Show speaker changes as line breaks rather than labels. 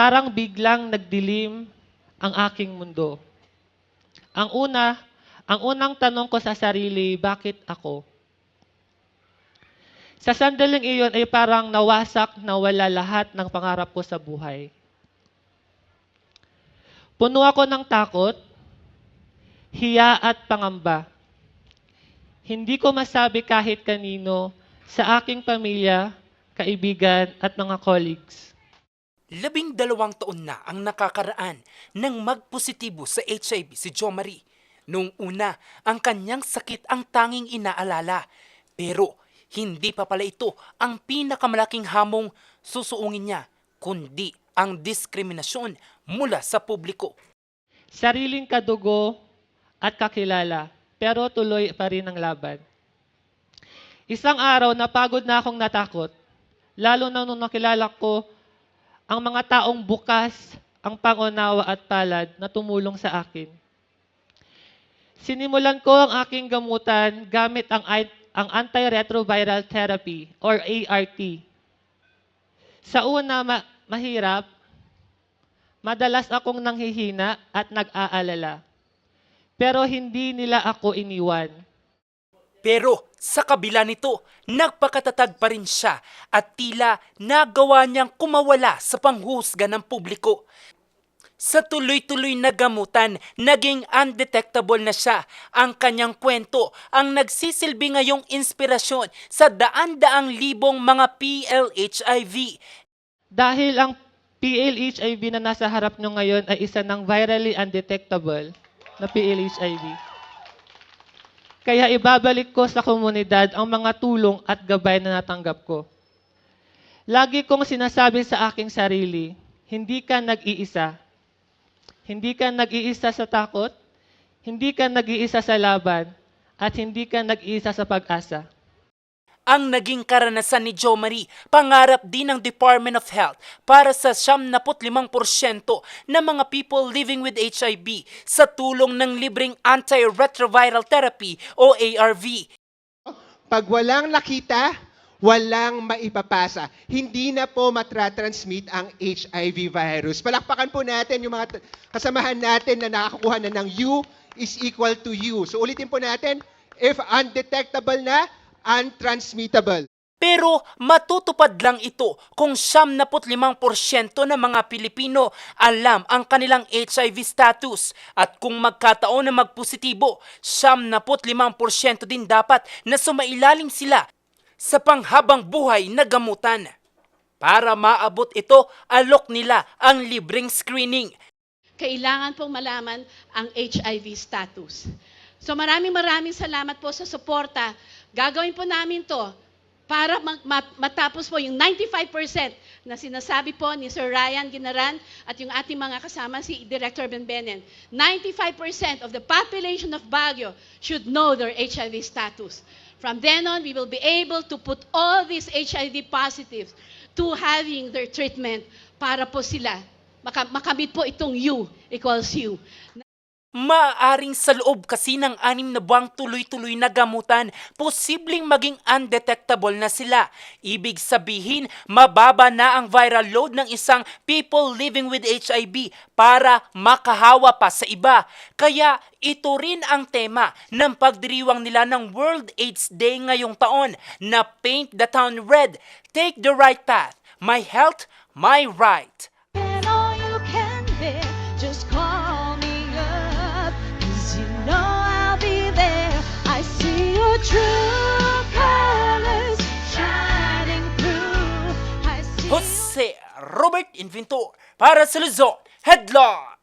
parang biglang nagdilim ang aking mundo. Ang una, ang unang tanong ko sa sarili, bakit ako? Sa sandaling iyon ay parang nawasak na wala lahat ng pangarap ko sa buhay. Puno ako ng takot, hiya at pangamba. Hindi ko masabi kahit kanino sa aking pamilya, kaibigan at mga colleagues.
Labing dalawang taon na ang nakakaraan nang magpositibo sa HIV si Jo Marie. Nung una, ang kanyang sakit ang tanging inaalala. Pero hindi pa pala ito ang pinakamalaking hamong susuungin niya, kundi ang diskriminasyon mula sa publiko.
Sariling kadugo at kakilala, pero tuloy pa rin ang laban. Isang araw, napagod na akong natakot, lalo na nung nakilala ko ang mga taong bukas, ang pangunawa at palad na tumulong sa akin. Sinimulan ko ang aking gamutan gamit ang, ang antiretroviral therapy or ART. Sa una, ma- mahirap, madalas akong nanghihina at nag-aalala. Pero hindi nila ako iniwan.
Pero sa kabila nito, nagpakatatag pa rin siya at tila nagawa niyang kumawala sa panghusga ng publiko. Sa tuloy-tuloy na gamutan, naging undetectable na siya. Ang kanyang kwento ang nagsisilbi ngayong inspirasyon sa daan-daang libong mga PLHIV.
Dahil ang PLHIV na nasa harap nyo ngayon ay isa ng virally undetectable na PLHIV. Kaya ibabalik ko sa komunidad ang mga tulong at gabay na natanggap ko. Lagi kong sinasabi sa aking sarili, hindi ka nag-iisa. Hindi ka nag-iisa sa takot, hindi ka nag-iisa sa laban, at hindi ka nag-iisa sa pag-asa.
Ang naging karanasan ni Jo Marie, pangarap din ng Department of Health para sa 75% ng mga people living with HIV sa tulong ng libreng antiretroviral therapy o ARV.
Pag walang nakita, walang maipapasa. Hindi na po matratransmit ang HIV virus. Palakpakan po natin yung mga kasamahan natin na nakakuha na ng U is equal to U. So ulitin po natin, if undetectable na, untransmittable.
Pero matutupad lang ito kung 75% ng mga Pilipino alam ang kanilang HIV status at kung magkataon na magpositibo, 75% din dapat na sumailalim sila sa panghabang buhay na gamutan. Para maabot ito, alok nila ang libreng screening.
kailangan pong malaman ang HIV status. So maraming maraming salamat po sa suporta. Gagawin po namin to para ma- ma- matapos po yung 95% na sinasabi po ni Sir Ryan Ginaran at yung ating mga kasama si Director Benbenen. 95% of the population of Baguio should know their HIV status. From then on, we will be able to put all these HIV positives to having their treatment para po sila maka- makamit po itong U equals U.
Maaaring sa loob kasi ng anim na buwang tuloy-tuloy na gamutan, posibleng maging undetectable na sila. Ibig sabihin, mababa na ang viral load ng isang people living with HIV para makahawa pa sa iba. Kaya ito rin ang tema ng pagdiriwang nila ng World AIDS Day ngayong taon na Paint the Town Red, Take the Right Path, My Health, My Right. Jose Robert Inventor para sa Luzon Headline.